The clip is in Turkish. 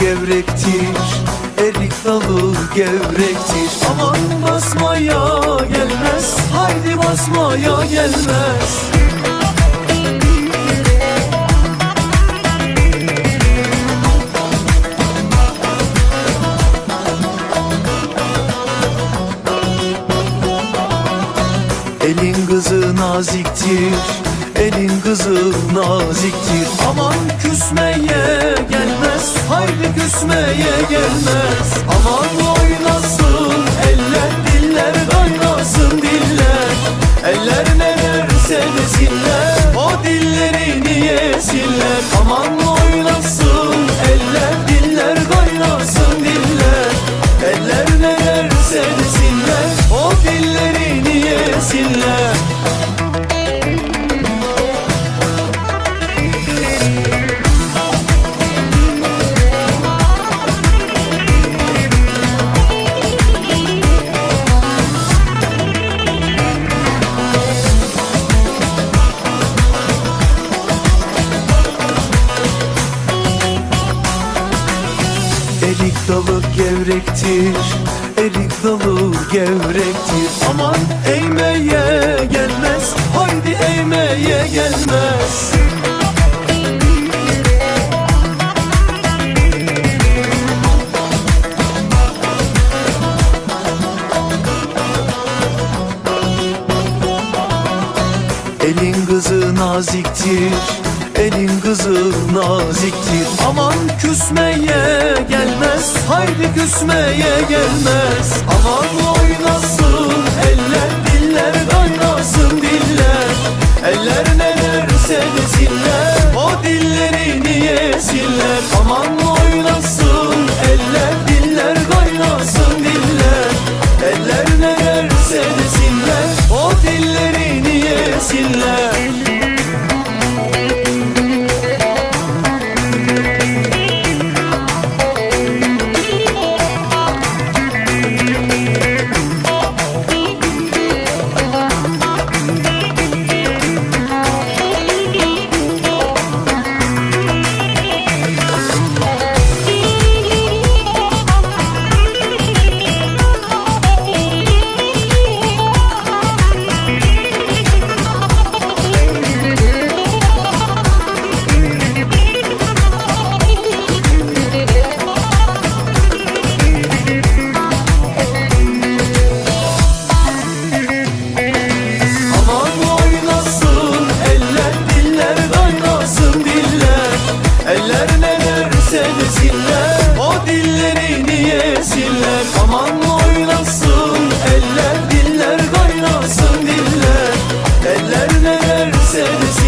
gevrektir. Erik dalı gevrektir. Aman basmaya gelmez. Haydi basmaya gelmez. Elin kızı naziktir. Elin kızı naziktir. Aman küsmeye Haydi küsmeye gelmez. Aman oynasın eller diller Kaynasın diller. Eller ne derse desinler O dilleri yesinler Aman Erik dalı gevrektir Erik dalı gevrektir. Aman eğmeye gelmez Haydi eğmeye gelmez. Elin kızı naziktir Elin kızı naziktir. Aman küsmeye gelmez Haydi küsmeye gelmez. Aman oynasın eller gelsinler. Aman oynasın eller diller kaynasın diller. Eller ne derse desin